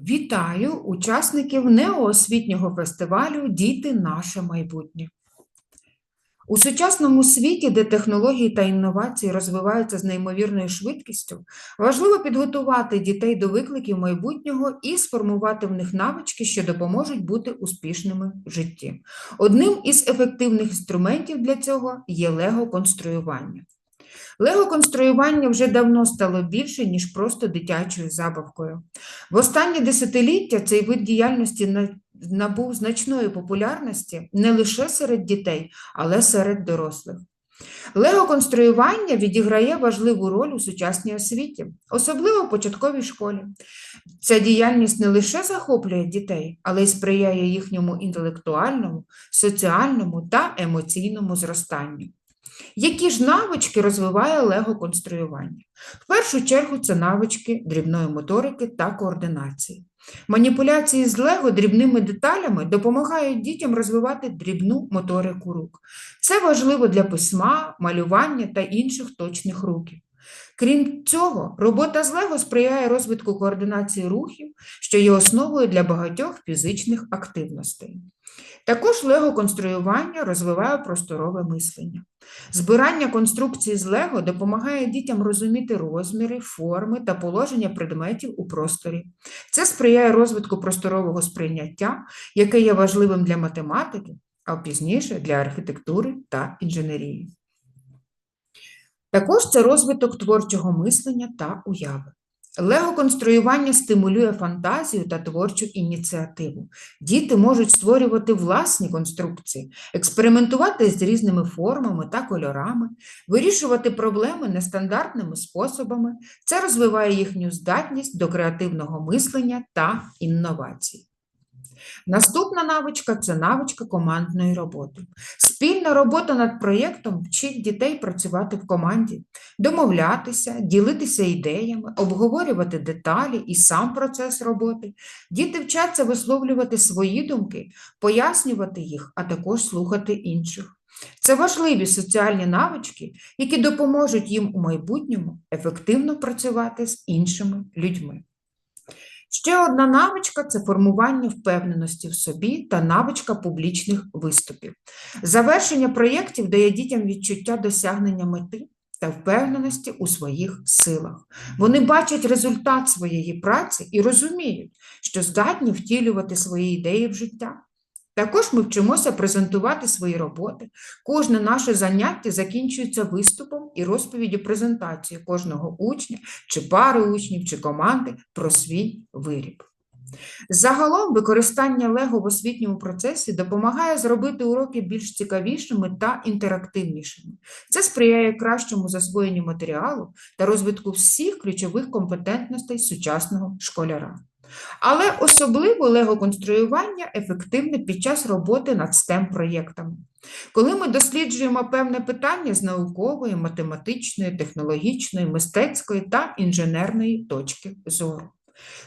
Вітаю учасників неоосвітнього фестивалю Діти наше майбутнє. У сучасному світі, де технології та інновації розвиваються з неймовірною швидкістю, важливо підготувати дітей до викликів майбутнього і сформувати в них навички, що допоможуть бути успішними в житті. Одним із ефективних інструментів для цього є лего-конструювання. Лего-конструювання вже давно стало більше, ніж просто дитячою забавкою. В останні десятиліття цей вид діяльності набув значної популярності не лише серед дітей, але серед дорослих. Лего-конструювання відіграє важливу роль у сучасній освіті, особливо в початковій школі. Ця діяльність не лише захоплює дітей, але й сприяє їхньому інтелектуальному, соціальному та емоційному зростанню. Які ж навички розвиває лего-конструювання? В першу чергу це навички дрібної моторики та координації. Маніпуляції з лего дрібними деталями допомагають дітям розвивати дрібну моторику рук. Це важливо для письма, малювання та інших точних рухів. Крім цього, робота з лего сприяє розвитку координації рухів, що є основою для багатьох фізичних активностей. Також лего-конструювання розвиває просторове мислення. Збирання конструкцій з лего допомагає дітям розуміти розміри, форми та положення предметів у просторі. Це сприяє розвитку просторового сприйняття, яке є важливим для математики, а пізніше для архітектури та інженерії. Також це розвиток творчого мислення та уяви. Лего-конструювання стимулює фантазію та творчу ініціативу. Діти можуть створювати власні конструкції, експериментувати з різними формами та кольорами, вирішувати проблеми нестандартними способами. Це розвиває їхню здатність до креативного мислення та інновацій. Наступна навичка це навичка командної роботи. Спільна робота над проєктом вчить дітей працювати в команді, домовлятися, ділитися ідеями, обговорювати деталі і сам процес роботи. Діти вчаться висловлювати свої думки, пояснювати їх, а також слухати інших. Це важливі соціальні навички, які допоможуть їм у майбутньому ефективно працювати з іншими людьми. Ще одна навичка це формування впевненості в собі та навичка публічних виступів. Завершення проєктів дає дітям відчуття досягнення мети та впевненості у своїх силах. Вони бачать результат своєї праці і розуміють, що здатні втілювати свої ідеї в життя. Також ми вчимося презентувати свої роботи. Кожне наше заняття закінчується виступом і розповіддю презентації кожного учня, чи пари учнів, чи команди про свій виріб. Загалом використання Лего в освітньому процесі допомагає зробити уроки більш цікавішими та інтерактивнішими. Це сприяє кращому засвоєнню матеріалу та розвитку всіх ключових компетентностей сучасного школяра. Але особливо лего-конструювання ефективне під час роботи над STEM-проєктами. Коли ми досліджуємо певне питання з наукової, математичної, технологічної, мистецької та інженерної точки зору.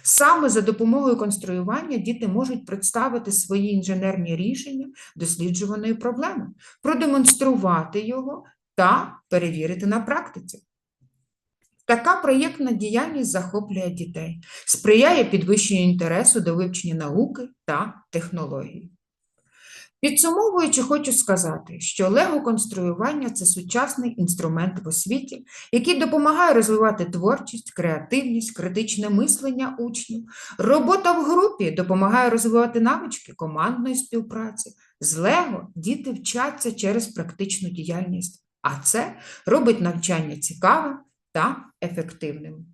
Саме за допомогою конструювання діти можуть представити свої інженерні рішення досліджуваної проблеми, продемонструвати його та перевірити на практиці. Така проєктна діяльність захоплює дітей, сприяє підвищенню інтересу до вивчення науки та технологій. Підсумовуючи, хочу сказати, що лего-конструювання це сучасний інструмент в освіті, який допомагає розвивати творчість, креативність, критичне мислення учнів. Робота в групі допомагає розвивати навички командної співпраці. З лего діти вчаться через практичну діяльність, а це робить навчання цікавим та ефективним.